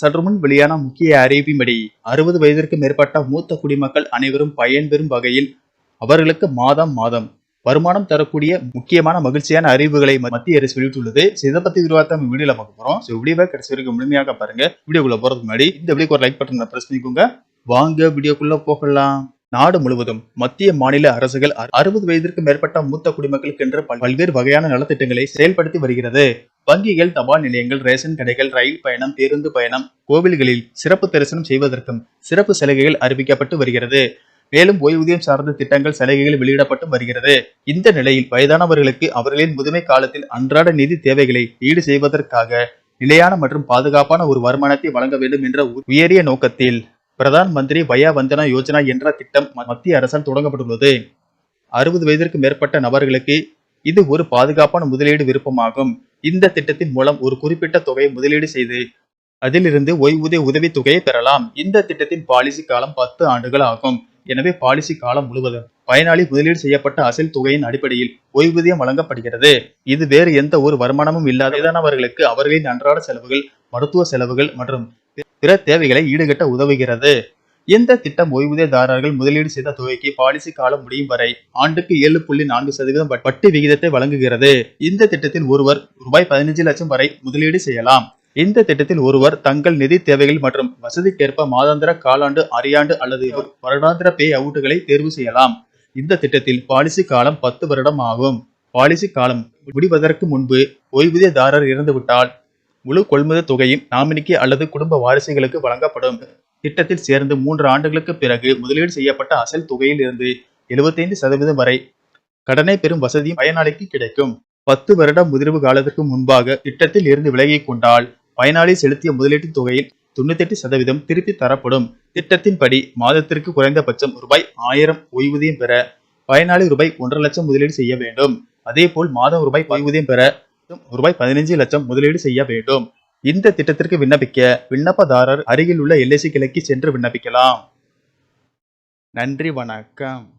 சற்றுமுன் வெளியான முக்கிய அறிவிப்பின்படி அறுபது வயதிற்கு மேற்பட்ட மூத்த குடிமக்கள் அனைவரும் பயன்பெறும் வகையில் அவர்களுக்கு மாதம் மாதம் வருமானம் தரக்கூடிய முக்கியமான மகிழ்ச்சியான அறிவுகளை மத்திய அரசு வெளியிட்டுள்ளது. இதை பத்தி விரிவாக நம்ம வீடியோல பார்க்க போறோம். ஸோ வீடியோவை கடைசி வரைக்கும் முழுமையாக பாருங்க. வீடியோக்குள்ள போறதுக்கு முன்னாடி இந்த வீடியோக்கு ஒரு லைக் பட்டன் பிரஸ் பண்ணிக்கோங்க. வாங்க வீடியோக்குள்ள போகலாம். நாடு முழுவதும் மத்திய மாநில அரசுகள் அறுபது வயதிற்கு மேற்பட்ட மூத்த குடிமக்களுக்கு என்று பல்வேறு வகையான நலத்திட்டங்களை செயல்படுத்தி வருகிறது. வங்கிகள் தபால் நிலையங்கள் ரேஷன் கடைகள் ரயில் பயணம் பேருந்து பயணம் கோவில்களில் சிறப்பு தரிசனம் செய்வதற்கும் சிறப்பு சலுகைகள் அறிவிக்கப்பட்டு வருகிறது. மேலும் ஓய்வூதியம் சார்ந்த திட்டங்கள் சலுகைகள் வெளியிடப்பட்டு வருகிறது. இந்த நிலையில் வயதானவர்களுக்கு அவர்களின் முதுமை காலத்தில் அன்றாட நிதி தேவைகளை ஈடு செய்வதற்காக நிலையான மற்றும் பாதுகாப்பான ஒரு வருமானத்தை வழங்க வேண்டும் என்ற உயரிய நோக்கத்தில் பிரதான் மந்திரி வயா வந்தனா யோஜனா என்ற திட்டம் மத்திய அரசால் தொடங்கப்பட்டுள்ளது. அறுபது வயதிற்கு மேற்பட்ட நபர்களுக்கு இது ஒரு பாதுகாப்பான முதலீடு விருப்பமாகும். இந்த திட்டத்தின் மூலம் ஒரு குறிப்பிட்ட தொகையை முதலீடு செய்து அதிலிருந்து ஓய்வூதிய உதவி தொகையை பெறலாம். இந்த திட்டத்தின் பாலிசி காலம் பத்து ஆண்டுகள் ஆகும். எனவே பாலிசி காலம் முழுவதும் பயனாளி முதலீடு செய்யப்பட்ட அசல் தொகையின் அடிப்படையில் ஓய்வூதியம் வழங்கப்படுகிறது. இது வேறு எந்த ஒரு வருமானமும் இல்லாத வயதானவர்களுக்கு அவர்களின் அன்றாட செலவுகள் மருத்துவ செலவுகள் மற்றும் பிற தேவைகளை ஈடுகட்ட உதவுகிறது. இந்த திட்டம் ஓய்வூதியதாரர்கள் முதலீடு செய்த தொகைக்கு பாலிசி காலம் முடியும் வரை ஆண்டுக்கு ஏழு புள்ளி நான்கு சதவீதம் வட்டி விகிதத்தை வழங்குகிறது. இந்த திட்டத்தில் ஒருவர் ரூபாய் பதினஞ்சு லட்சம் வரை முதலீடு செய்யலாம். இந்த திட்டத்தில் ஒருவர் தங்கள் நிதி தேவைகள் மற்றும் வசதிக்கேற்ப மாதாந்திர காலாண்டு அரையாண்டு அல்லது வருடாந்திர பே அவுட்டுகளை தேர்வு செய்யலாம். இந்த திட்டத்தில் பாலிசி காலம் பத்து வருடம் ஆகும். பாலிசி காலம் முடிவதற்கு முன்பு ஓய்வூதியதாரர் இறந்துவிட்டால் முழு கொள்முதல் தொகையும் நாமினிக்கு அல்லது குடும்ப வாரிசுகளுக்கு வழங்கப்படும். திட்டத்தில் சேர்ந்து மூன்று ஆண்டுகளுக்கு பிறகு முதலீடு செய்யப்பட்ட அசல் தொகையில் இருந்து எழுபத்தைந்து சதவீதம் வரை கடனை பெறும் வசதியும் பயனாளிக்கு கிடைக்கும். பத்து வருட முதிர்வு காலத்திற்கு முன்பாக திட்டத்தில் இருந்து விலகிக் கொண்டால் பயனாளி செலுத்திய முதலீட்டு தொகையில் தொண்ணூத்தெட்டு சதவீதம் திருப்பி தரப்படும். திட்டத்தின்படி மாதத்திற்கு குறைந்தபட்சம் ரூபாய் ஆயிரம் ஓய்வூதியம் பெற பயனாளி ரூபாய் ஒன்றரை லட்சம் முதலீடு செய்ய வேண்டும். அதே போல் மாதம் ரூபாய் ஓய்வூதியம் பெற ரூபாய் பதினைஞ்சு லட்சம் முதலீடு செய்ய வேண்டும். இந்த திட்டத்திற்கு விண்ணப்பிக்க விண்ணப்பதாரர் அருகில் உள்ள எல்ஐசி கிளைக்கு சென்று விண்ணப்பிக்கலாம். நன்றி வணக்கம்.